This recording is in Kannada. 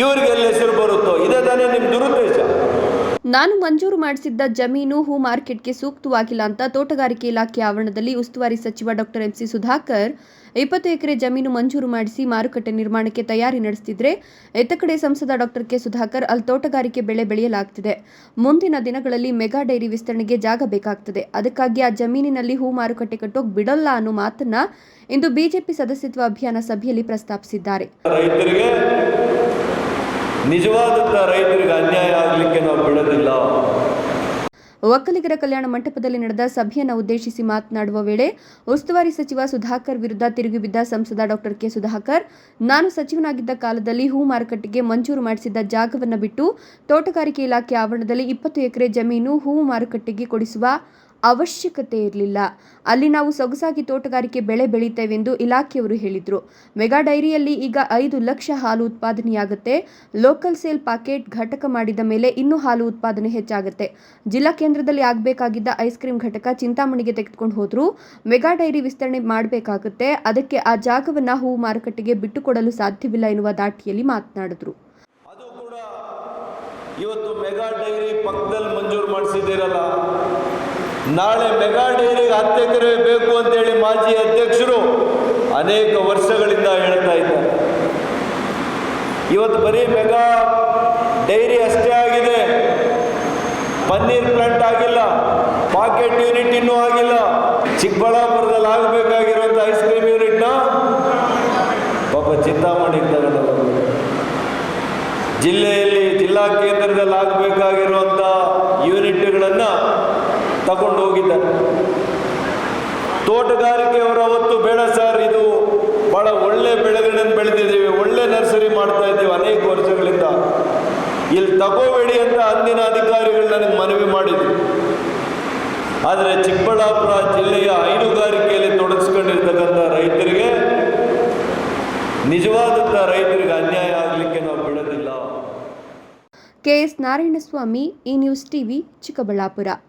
ಇವ್ರಿಗೆ ಎಲ್ಲಿ ಹೆಸರು ಬರುತ್ತೋ? ಇದೇ ತಾನೇ ನಿಮ್ಮ ದುರುದ್ದೇಶ. ನಾನು ಮಂಜೂರು ಮಾಡಿಸಿದ್ದ ಜಮೀನು ಹೂ ಮಾರ್ಕೆಟ್ಗೆ ಸೂಕ್ತವಾಗಿಲ್ಲ ಅಂತ ತೋಟಗಾರಿಕೆ ಇಲಾಖೆ ಆವರಣದಲ್ಲಿ ಉಸ್ತುವಾರಿ ಸಚಿವ ಡಾಕ್ಟರ್ ಎಂಸಿ ಸುಧಾಕರ್ ಇಪ್ಪತ್ತು ಎಕರೆ ಜಮೀನು ಮಂಜೂರು ಮಾಡಿಸಿ ಮಾರುಕಟ್ಟೆ ನಿರ್ಮಾಣಕ್ಕೆ ತಯಾರಿ ನಡೆಸ್ತಿದ್ರೆ ಎತ್ತ ಕಡೆ ಸಂಸದ ಡಾಕ್ಟರ್ ಕೆ ಸುಧಾಕರ್ ಅಲ್ಲಿ ತೋಟಗಾರಿಕೆ ಬೆಳೆ ಬೆಳೆಯಲಾಗ್ತಿದೆ. ಮುಂದಿನ ದಿನಗಳಲ್ಲಿ ಮೆಗಾ ಡೈರಿ ವಿಸ್ತರಣೆಗೆ ಜಾಗ ಬೇಕಾಗ್ತದೆ. ಅದಕ್ಕಾಗಿ ಆ ಜಮೀನಿನಲ್ಲಿ ಹೂ ಮಾರುಕಟ್ಟೆ ಕಟ್ಟೋಕ್ ಬಿಡಲ್ಲ ಅನ್ನೋ ಮಾತನ್ನ ಇಂದು ಬಿಜೆಪಿ ಸದಸ್ಯತ್ವ ಅಭಿಯಾನ ಸಭೆಯಲ್ಲಿ ಪ್ರಸ್ತಾಪಿಸಿದ್ದಾರೆ. ನಿಜವಾದಂಥ ರೈತರಿಗೆ ಅನ್ಯಾಯ ಆಗಲಿಕ್ಕೆ ನಾವು ಬಿಡೋದಿಲ್ಲ. ಒಕ್ಕಲಿಗರ ಕಲ್ಯಾಣ ಮಂಟಪದಲ್ಲಿ ನಡೆದ ಸಭೆಯನ್ನು ಉದ್ದೇಶಿಸಿ ಮಾತನಾಡುವ ವೇಳೆ ಉಸ್ತುವಾರಿ ಸಚಿವ ಸುಧಾಕರ್ ವಿರುದ್ಧ ತಿರುಗಿಬಿದ್ದ ಸಂಸದ ಡಾಕ್ಟರ್ ಕೆ ಸುಧಾಕರ್, ನಾನು ಸಚಿವನಾಗಿದ್ದ ಕಾಲದಲ್ಲಿ ಹೂ ಮಾರುಕಟ್ಟೆಗೆ ಮಂಜೂರು ಮಾಡಿಸಿದ್ದ ಜಾಗವನ್ನು ಬಿಟ್ಟು ತೋಟಗಾರಿಕೆ ಇಲಾಖೆ ಆವರಣದಲ್ಲಿ ಇಪ್ಪತ್ತು ಎಕರೆ ಜಮೀನು ಹೂ ಮಾರುಕಟ್ಟೆಗೆ ಕೊಡಿಸುವ ಅವಶ್ಯಕತೆ ಇರಲಿಲ್ಲ. ಅಲ್ಲಿ ನಾವು ಸೊಗಸಾಗಿ ತೋಟಗಾರಿಕೆ ಬೆಳೆ ಬೆಳೀತೇವೆಂದು ಇಲಾಖೆಯವರು ಹೇಳಿದರು. ಮೆಗಾ ಡೈರಿಯಲ್ಲಿ ಈಗ ಐದು ಲಕ್ಷ ಹಾಲು ಉತ್ಪಾದನೆಯಾಗುತ್ತೆ. ಲೋಕಲ್ ಸೇಲ್ ಪಾಕೆಟ್ ಘಟಕ ಮಾಡಿದ ಮೇಲೆ ಇನ್ನೂ ಹಾಲು ಉತ್ಪಾದನೆ ಹೆಚ್ಚಾಗುತ್ತೆ. ಜಿಲ್ಲಾ ಕೇಂದ್ರದಲ್ಲಿ ಆಗಬೇಕಾಗಿದ್ದ ಐಸ್ ಕ್ರೀಮ್ ಘಟಕ ಚಿಂತಾಮಣಿಗೆ ತೆಗೆದುಕೊಂಡು ಹೋದ್ರು. ಮೆಗಾ ಡೈರಿ ವಿಸ್ತರಣೆ ಮಾಡಬೇಕಾಗುತ್ತೆ. ಅದಕ್ಕೆ ಆ ಜಾಗವನ್ನು ಹೂ ಮಾರುಕಟ್ಟೆಗೆ ಬಿಟ್ಟುಕೊಡಲು ಸಾಧ್ಯವಿಲ್ಲ ಎನ್ನುವ ದಾಟಿಯಲ್ಲಿ ಮಾತನಾಡಿದ್ರು. ಇವತ್ತು ಮೆಗಾ ಡೈರಿ ಪಕ್ಕದಲ್ಲಿ ಮಂಜೂರು ಮಾಡಿಸಿದ್ದೀರಲ್ಲ. ನಾಳೆ ಮೆಗಾ ಡೈರಿಗೆ ಹತ್ತು ಎಕರೆ ಬೇಕು ಅಂತೇಳಿ ಮಾಜಿ ಅಧ್ಯಕ್ಷರು ಅನೇಕ ವರ್ಷಗಳಿಂದ ಹೇಳ್ತಾ ಇದ್ದಾರೆ. ಇವತ್ತು ಬರೀ ಮೆಗಾ ಡೈರಿ ಅಷ್ಟೇ ಆಗಿದೆ. ಪನ್ನೀರ್ ಪ್ಲಾಂಟ್ ಆಗಿಲ್ಲ, ಪಾಕೆಟ್ ಯೂನಿಟ್ ಇನ್ನೂ ಆಗಿಲ್ಲ. ಚಿಕ್ಕಬಳ್ಳಾಪುರದಲ್ಲಿ ಆಗಬೇಕಾಗಿರುವಂಥ ಐಸ್ ಕ್ರೀಮ್ ಯೂನಿಟ್ನ ಪಾಪ ಚಿಂತಾಮಣಿಗೆ ತಗೊಂಡು ಜಿಲ್ಲೆಯಲ್ಲಿ ಜಿಲ್ಲಾ ಕೇಂದ್ರದಲ್ಲಿ ಆಗಬೇಕಾಗಿರುವಂಥ ಯೂನಿಟ್ಗಳನ್ನು ತಗೊಂಡು ಹೋಗಿದ್ದಾರೆ ತೋಟಗಾರಿಕೆಯವರು ಅವತ್ತು ಬೇಡ ಸರ್, ಇದು ಬಹಳ ಒಳ್ಳೆ ಬೆಳೆಗಳನ್ನು ಬೆಳೆದಿದ್ದೀವಿ, ಒಳ್ಳೆ ನರ್ಸರಿ ಮಾಡ್ತಾ ಇದ್ದೀವಿ ಅನೇಕ ವರ್ಷಗಳಿಂದ. ಇಲ್ಲಿ ತಗೋಬೇಡಿ ಅಂತ ಅಂದಿನ ಅಧಿಕಾರಿಗಳು ನನಗೆ ಮನವಿ ಮಾಡಿದ್ರು. ಆದರೆ ಚಿಕ್ಕಬಳ್ಳಾಪುರ ಜಿಲ್ಲೆಯ ಹೈನುಗಾರಿಕೆಯಲ್ಲಿ ತೊಡಗಿಸ್ಕೊಂಡಿರ್ತಕ್ಕಂಥ ರೈತರಿಗೆ, ನಿಜವಾದಂಥ ರೈತರಿಗೆ ಅನ್ಯಾಯ ಆಗಲಿಕ್ಕೆ ನಾವು ಬಿಡೋದಿಲ್ಲ. ಕೆಎಸ್ ನಾರಾಯಣಸ್ವಾಮಿ ಈ ನ್ಯೂಸ್ ಟಿವಿ, ಚಿಕ್ಕಬಳ್ಳಾಪುರ.